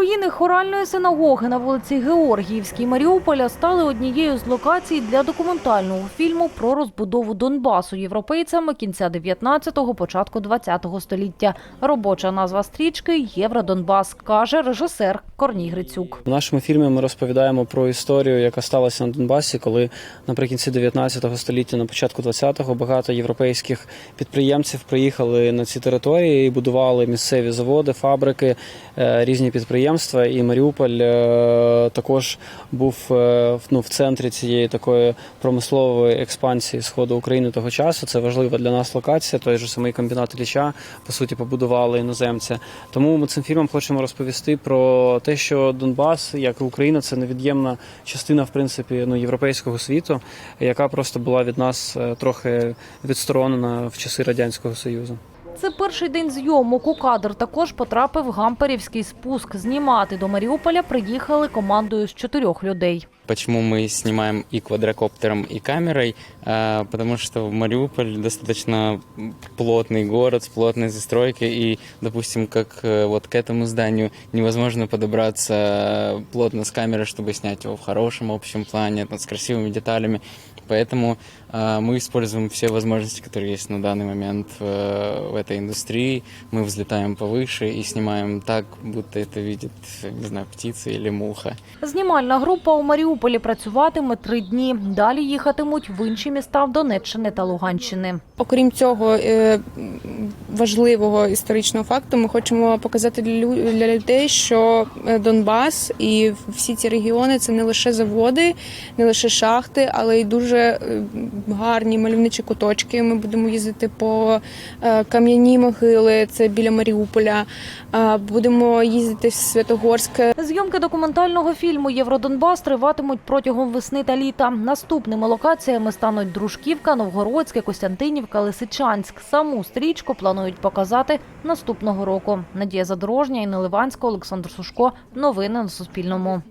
Руїни хоральної синагоги на вулиці Георгіївській Маріуполя стали однією з локацій для документального фільму про розбудову Донбасу європейцями кінця 19-го, початку 20-го століття. Робоча назва стрічки Євродонбас, каже режисер Корній Грицюк. В нашому фільмі ми розповідаємо про історію, яка сталася на Донбасі, коли наприкінці 19 століття, на початку 20-го багато європейських підприємців приїхали на ці території і будували місцеві заводи, фабрики, е, різні підприємства. І Маріуполь е, також був е, ну, в центрі цієї такої промислової експансії сходу України того часу. Це важлива для нас локація. Той же самий комбінат Ілліча, по суті, побудували іноземці. Тому ми цим фільмом хочемо розповісти про те, що Донбас, як і Україна, це невід'ємна частина, в принципі, ну європейського світу, яка просто була від нас е, трохи відсторонена в часи радянського союзу. Це перший день зйомок. У кадр також потрапив гамперівський спуск. Знімати до Маріуполя приїхали командою з чотирьох людей. Почему мы снимаем и квадрокоптером, и камерой? А, Потому что Мариуполь достаточно плотный город с плотной застройкой, и, допустим, как э, вот к этому зданию невозможно подобраться плотно с камерой, чтобы снять его в хорошем общем плане, там, с красивыми деталями. Поэтому а, мы используем все возможности, которые есть на данный момент э, в этой индустрии. Мы взлетаем повыше и снимаем так, будто это видит, не знаю, птица или муха. Знімальна група у Маріуполі працюватиме три дні. Далі їхатимуть в інші міста Донеччини та Луганщини. Окрім цього е, важливого історичного факту, ми хочемо показати для лю- для людей, що е, Донбас і всі ці регіони це не лише заводи, не лише шахти, але й дуже е, гарні мальовничі куточки. Ми будемо їздити по е, кам'яні могили, це біля Маріуполя. Е, Будемо їздити в Святогорське, Зйомки документального фільму Євродонбас триватимуть протягом весни та літа. Наступними локаціями стануть Дружківка, Новгородське, Костянтинівка, Лисичанськ. Саму стрічку планують показати наступного року. Надія Задорожня, Інна Ливанська, Олександр Сушко. Новини на Суспільному.